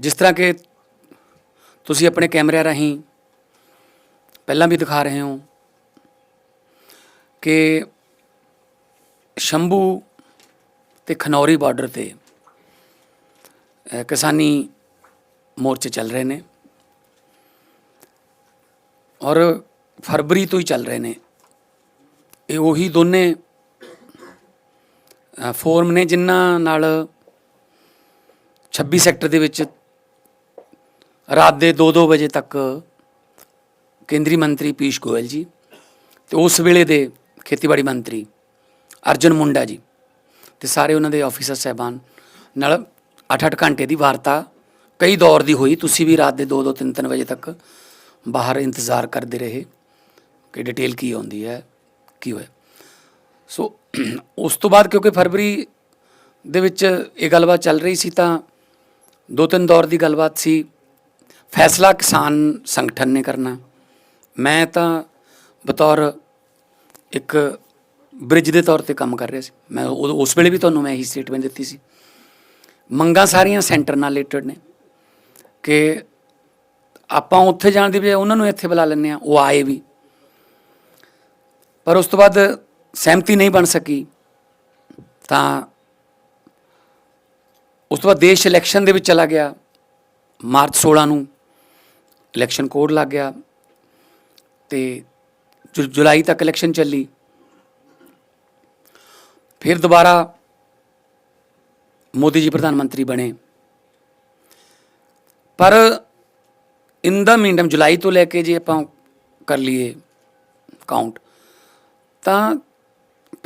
ਜਿਸ ਤਰ੍ਹਾਂ ਕਿ ਤੁਸੀਂ ਆਪਣੇ ਕੈਮਰਿਆਂ ਰਾਹੀਂ ਪਹਿਲਾਂ ਵੀ ਦਿਖਾ ਰਹੇ ਹੋ ਕਿ ਸ਼ੰਭੂ ਤੇ ਖਨੌਰੀ ਬਾਰਡਰ ਤੇ ਕਿਸਾਨੀ ਮੋਰਚੇ ਚੱਲ ਰਹੇ ਨੇ ਔਰ ਫਰਵਰੀ ਤੋਂ ਹੀ ਚੱਲ ਰਹੇ ਨੇ। ਇਹ ਉਹੀ ਦੋਨੇ ਫੋਰਮ ਨੇ ਜਿਨ੍ਹਾਂ ਨਾਲ 26 ਸੈਕਟਰ ਦੇ ਵਿੱਚ ਰਾਤ ਦੇ 2-2 ਵਜੇ ਤੱਕ ਕੇਂਦਰੀ ਮੰਤਰੀ ਪੀਸ਼ ਗੋਇਲ ਜੀ ਤੇ ਉਸ ਵੇਲੇ ਦੇ ਖੇਤੀਬਾੜੀ ਮੰਤਰੀ ਅਰਜਨ ਮੁੰਡਾ ਜੀ ਤੇ ਸਾਰੇ ਉਹਨਾਂ ਦੇ ਆਫੀਸਰ ਸਹਿਬਾਨ ਨਾਲ 8-8 ਘੰਟੇ ਦੀ ਵਾਰਤਾ ਕਈ ਦੌਰ ਦੀ ਹੋਈ। ਤੁਸੀਂ ਵੀ ਰਾਤ ਦੇ 2-2 3-3 ਵਜੇ ਤੱਕ ਬਾਹਰ ਇੰਤਜ਼ਾਰ ਕਰਦੇ ਰਹੇ ਕਿ ਡਿਟੇਲ ਕੀ ਆਉਂਦੀ ਹੈ, ਕੀ ਹੋਇਆ। ਸੋ ਉਸ ਤੋਂ ਬਾਅਦ ਕਿਉਂਕਿ ਫਰਵਰੀ ਦੇ ਵਿੱਚ ਇਹ ਗੱਲਬਾਤ ਚੱਲ ਰਹੀ ਸੀ ਤਾਂ ਦੋ ਤਿੰਨ ਦੌਰ ਦੀ ਗੱਲਬਾਤ ਸੀ। ਫੈਸਲਾ ਕਿਸਾਨ ਸੰਗਠਨ ਨੇ ਕਰਨਾ। ਮੈਂ ਤਾਂ ਬਤੌਰ ਇੱਕ ਬ੍ਰਿਜ ਦੇ ਤੌਰ ਤੇ ਕੰਮ ਕਰ ਰਿਹਾ ਸੀ। ਮੈਂ ਉਦੋਂ- ਉਸ ਵੇਲੇ ਵੀ ਤੁਹਾਨੂੰ ਮੈਂ ਇਹੀ ਸਟੇਟਮੈਂਟ ਦਿੱਤੀ ਸੀ। ਮੰਗਾਂ ਸਾਰੀਆਂ ਸੈਂਟਰ ਨਾਲ ਰਿਲੇਟਡ ਨੇ ਕਿ ਆਪਾਂ ਉੱਥੇ ਜਾਣ ਦੀ ਬਜਾਏ ਉਹਨਾਂ ਨੂੰ ਇੱਥੇ ਬੁਲਾ ਲੈਂਦੇ ਆ ਉਹ ਆਏ ਵੀ। ਪਰ ਉਸ ਤੋਂ ਬਾਅਦ ਸਹਿਮਤੀ ਨਹੀਂ ਬਣ ਸਕੀ। ਤਾਂ ਉਸ ਤੋਂ ਬਾਅਦ ਦੇਸ਼ ਇਲੈਕਸ਼ਨ ਦੇ ਵਿੱਚ ਚਲਾ ਗਿਆ ਮਾਰਚ 16 ਨੂੰ। ਇਲੈਕਸ਼ਨ ਕੋਡ ਲੱਗ ਗਿਆ ਤੇ ਜੁ- ਜੁਲਾਈ ਤੱਕ ਇਲੈਕਸ਼ਨ ਚੱਲੀ। ਫਿਰ ਦੁਬਾਰਾ ਮੋਦੀ ਜੀ ਪ੍ਰਧਾਨ ਮੰਤਰੀ ਬਣੇ। ਪਰ ਇਨ ਦਾ ਮੀਨਟਮ ਜੁਲਾਈ ਤੋਂ ਲੈ ਕੇ ਜੇ ਆਪਾਂ ਕਰ ਲਈਏ ਕਾਊਂਟ ਤਾਂ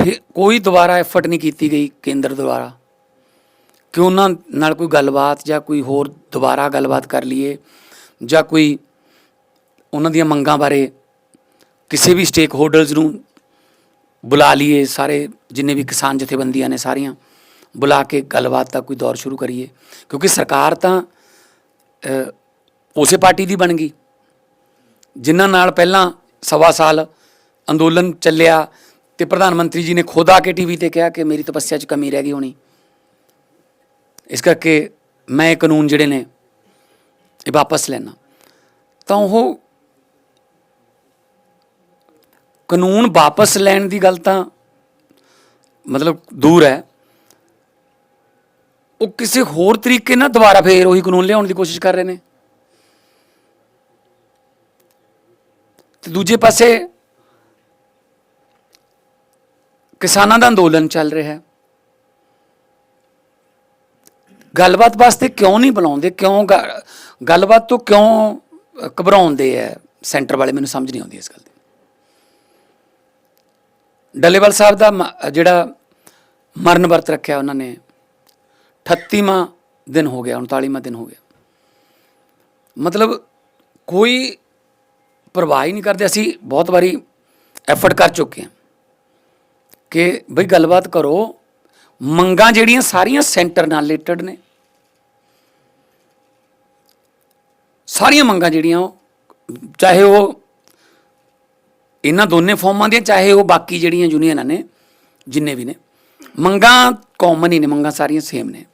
ਫਿਰ ਕੋਈ ਦੁਬਾਰਾ ਐਫਰਟ ਨਹੀਂ ਕੀਤੀ ਗਈ ਕੇਂਦਰ ਦੁਆਰਾ। ਕਿ ਉਹਨਾਂ ਨਾਲ ਕੋਈ ਗੱਲਬਾਤ ਜਾਂ ਕੋਈ ਹੋਰ ਦੁਬਾਰਾ ਗੱਲਬਾਤ ਕਰ ਲਈਏ। ਜਾਂ ਕੋਈ ਉਹਨਾਂ ਦੀਆਂ ਮੰਗਾਂ ਬਾਰੇ ਕਿਸੇ ਵੀ ਸਟੇਕ ਹੋਲਡਰਸ ਨੂੰ ਬੁਲਾ ਲਈਏ, ਸਾਰੇ ਜਿੰਨੇ ਵੀ ਕਿਸਾਨ ਜਥੇਬੰਦੀਆਂ ਨੇ ਸਾਰੀਆਂ, ਬੁਲਾ ਕੇ ਗੱਲਬਾਤ ਦਾ ਕੋਈ ਦੌਰ ਸ਼ੁਰੂ ਕਰੀਏ। ਕਿਉਂਕਿ ਸਰਕਾਰ ਤਾਂ ਉਸੇ ਪਾਰਟੀ ਦੀ ਬਣ ਗਈ। ਜਿਨ੍ਹਾਂ ਨਾਲ ਪਹਿਲਾਂ ਸਵਾ ਸਾਲ ਅੰਦੋਲਨ ਚੱਲਿਆ ਤੇ ਪ੍ਰਧਾਨ ਮੰਤਰੀ ਜੀ ਨੇ ਖੁਦ ਆ ਕੇ ਟੀਵੀ ਤੇ ਕਿਹਾ ਕਿ ਮੇਰੀ ਤਪੱਸਿਆ 'ਚ ਕਮੀ ਰਹਿ ਗਈ ਹੋਣੀ। ਇਸ ਕਰਕੇ ਮੈਂ ਇਹ ਕਾਨੂੰਨ ਜਿਹੜੇ ਨੇ ਇਹ ਵਾਪਸ ਲੈਣਾ। ਤਾਂ ਉਹ ਕਾਨੂੰਨ ਵਾਪਸ ਲੈਣ ਦੀ ਗੱਲ ਤਾਂ ਮਤਲਬ ਦੂਰ ਹੈ। ਉਹ ਕਿਸੇ ਹੋਰ ਤਰੀਕੇ ਨਾਲ ਦੁਬਾਰਾ ਫੇਰ ਉਹੀ ਕਾਨੂੰਨ ਲਿਆਉਣ ਦੀ ਕੋਸ਼ਿਸ਼ ਕਰ ਰਹੇ ਨੇ। ਤੇ ਦੂਜੇ ਪਾਸੇ ਕਿਸਾਨਾਂ ਦਾ ਅੰਦੋਲਨ ਚੱਲ ਰਿਹਾ ਹੈ। ਗੱਲਬਾਤ ਵਾਸਤੇ ਕਿਉਂ ਨਹੀਂ ਬੁਲਾਉਂਦੇ? ਕਿਉਂ ਗ- ਗੱਲਬਾਤ ਤੋਂ ਕਿਉਂ ਅ, ਘਬਰਾਉਂਦੇ ਐ? ਸੈਂਟਰ ਵਾਲੇ ਮੈਨੂੰ ਸਮਝ ਨਹੀਂ ਆਉਂਦੀ ਇਸ ਗੱਲ ਦੀ। ਡੱਲੇਵਾਲ ਸਾਹਿਬ ਦਾ ਮ- ਜਿਹੜਾ ਮਰਨ ਵਰਤ ਰੱਖਿਆ ਉਹਨਾਂ ਨੇ 38ਵਾਂ ਦਿਨ ਹੋ ਗਿਆ 39ਵਾਂ ਦਿਨ ਹੋ ਗਿਆ। ਮਤਲਬ ਕੋਈ ਪਰਵਾਹ ਹੀ ਨਹੀਂ ਕਰਦੇ। ਅਸੀਂ ਬਹੁਤ ਵਾਰੀ ਐਫਰਟ ਕਰ ਚੁੱਕੇ ਹਾਂ ਕਿ ਬਈ ਗੱਲਬਾਤ ਕਰੋ। ਮੰਗਾਂ ਜਿਹੜੀਆਂ ਸਾਰੀਆਂ ਸੈਂਟਰ ਨਾਲ ਰਿਲੇਟਡ ਨੇ। ਸਾਰੀਆਂ ਮੰਗਾਂ ਜਿਹੜੀਆਂ ਉਹ, ਚਾਹੇ ਉਹ ਇਹਨਾਂ ਦੋਨੇ ਫਾਰਮਾਂ ਦੀਆਂ, ਚਾਹੇ ਉਹ ਬਾਕੀ ਜਿਹੜੀਆਂ ਯੂਨੀਅਨਾਂ ਨੇ, ਜਿੰਨੇ ਵੀ ਨੇ, ਮੰਗਾਂ ਕਾਮਨ ਹੀ ਨੇ, ਮੰਗਾਂ ਸਾਰੀਆਂ ਸੇਮ ਨੇ।